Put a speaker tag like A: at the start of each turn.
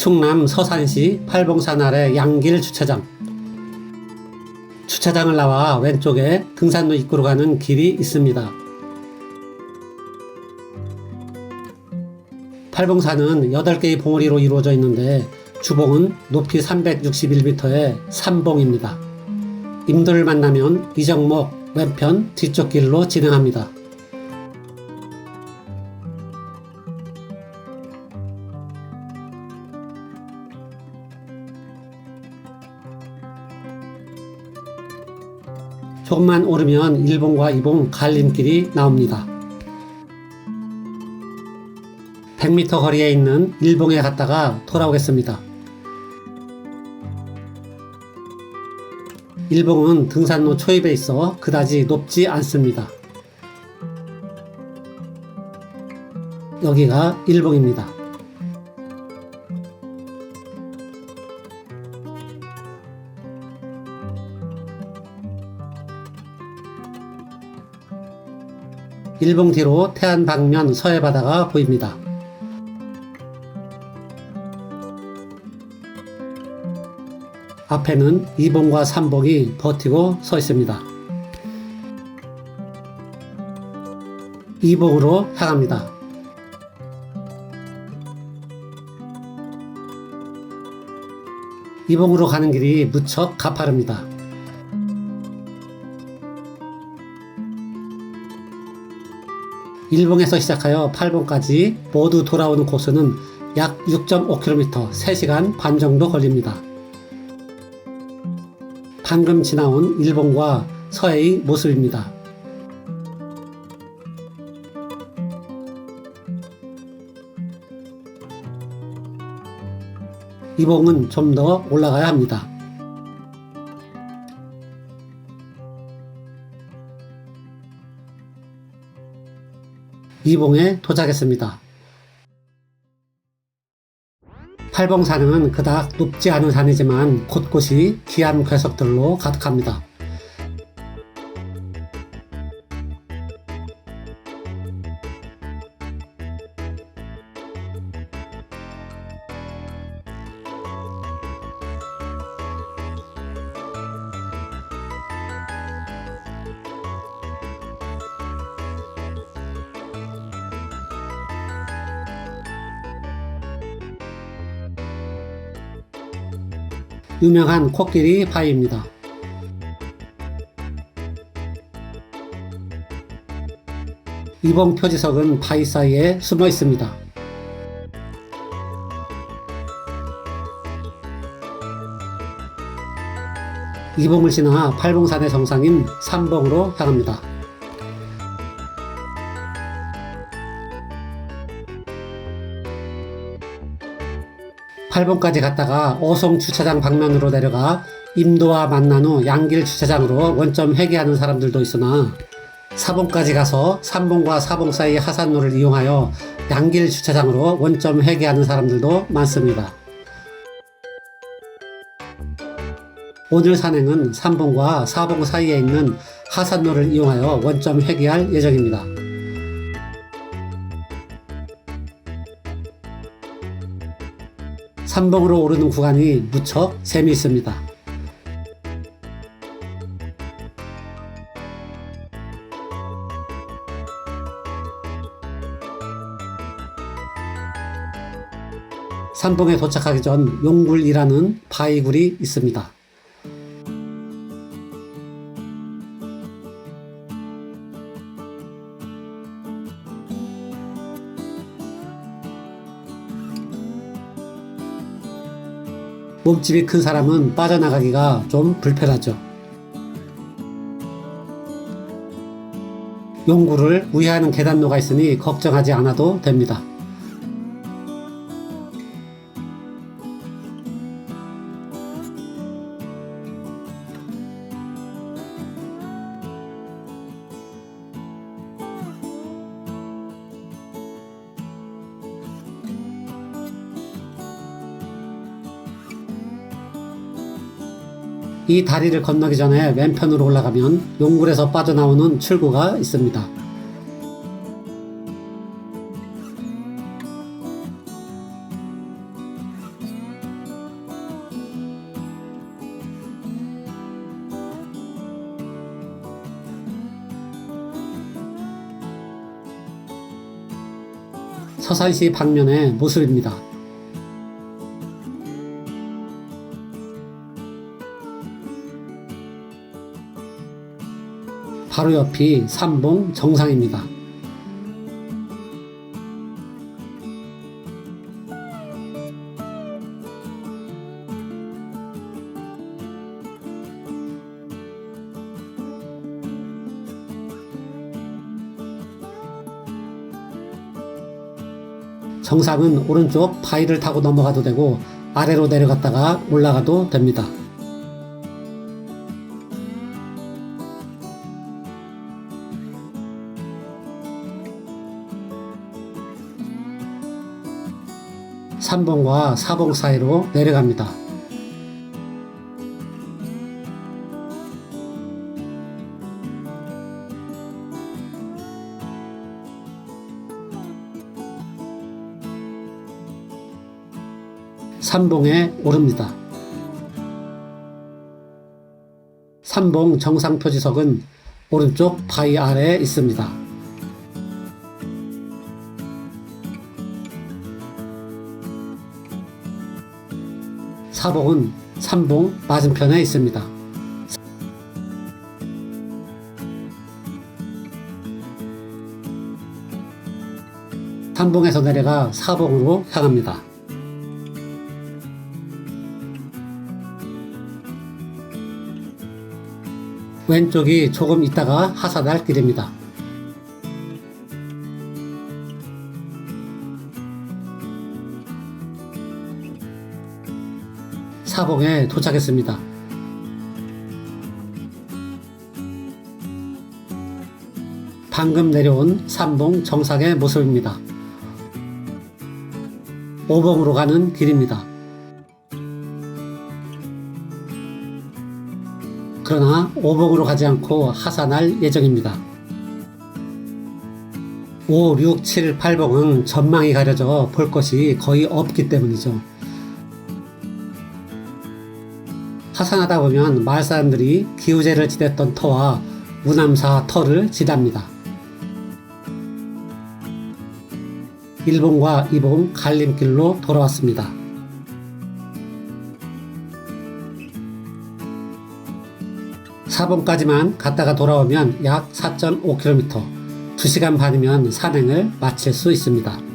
A: 충남 서산시 팔봉산 아래 양길 주차장. 주차장을 나와 왼쪽에 등산로 입구로 가는 길이 있습니다. 팔봉산은 8개의 봉우리로 이루어져 있는데 주봉은 높이 361m의 삼봉입니다. 임도를 만나면 이정목 왼편 뒤쪽 길로 진행합니다. 조금만 오르면 1봉과 2봉 갈림길이 나옵니다. 100m 거리에 있는 1봉에 갔다가 돌아오겠습니다. 1봉은 등산로 초입에 있어 그다지 높지 않습니다. 여기가 1봉입니다. 일봉 뒤로 태안 방면 서해 바다가 보입니다. 앞에는 2봉과 3봉이 버티고 서 있습니다. 2봉으로 향합니다. 이봉으로 가는 길이 무척 가파릅니다. 일봉에서 시작하여 8봉까지 모두 돌아오는 코스는 약 6.5km, 3시간 반 정도 걸립니다. 방금 지나온 일본과 서해의 모습입니다. 이봉은 좀 더 올라가야 합니다. 이봉에 도착했습니다. 팔봉산은 그닥 높지 않은 산이지만 곳곳이 귀한 괴석들로 가득합니다. 유명한 코끼리 바위입니다. 이봉 표지석은 바위 사이에 숨어 있습니다. 이봉을 지나 팔봉산의 정상인 삼봉으로 향합니다. 팔봉까지 갔다가 어송 주차장 방면으로 내려가 임도와 만난 후 양길 주차장으로 원점 회귀하는 사람들도 있으나 사봉까지 가서 3봉과 4봉 사이 하산로를 이용하여 양길 주차장으로 원점 회귀하는 사람들도 많습니다. 오늘 산행은 3봉과 4봉 사이에 있는 하산로를 이용하여 원점 회귀할 예정입니다. 삼봉으로 오르는 구간이 무척 재미있습니다. 삼봉에 도착하기 전 용굴이라는 바위굴이 있습니다. 몸집이 큰 사람은 빠져나가기가 좀 불편하죠. 용구를 우회하는 계단로가 있으니 걱정하지 않아도 됩니다. 이 다리를 건너기 전에 왼편으로 올라가면 용굴에서 빠져나오는 출구가 있습니다. 서산시 방면의 모습입니다. 바로 옆이 삼봉 정상입니다. 정상은 오른쪽 바위를 타고 넘어가도 되고 아래로 내려갔다가 올라가도 됩니다. 삼봉과 사봉 사이로 내려갑니다. 삼봉에 오릅니다. 삼봉 정상 표지석은 오른쪽 바위 아래에 있습니다. 사봉은 삼봉 맞은편에 있습니다. 삼봉에서 내려가 사봉으로 향합니다. 왼쪽이 조금 있다가 하사달 길입니다. 사봉에 도착했습니다. 방금 내려온 삼봉 정상의 모습입니다. 오봉으로 가는 길입니다. 그러나 오봉으로 가지 않고 하산할 예정입니다. 5, 6, 7, 8봉은 전망이 가려져 볼 것이 거의 없기 때문이죠. 하산하다 보면 마을 사람들이 기우제를 지냈던 터와 무남사 터를 지답니다. 1봉과 2봉 갈림길로 돌아왔습니다. 사봉까지만 갔다가 돌아오면 약 4.5km, 2시간 반이면 산행을 마칠 수 있습니다.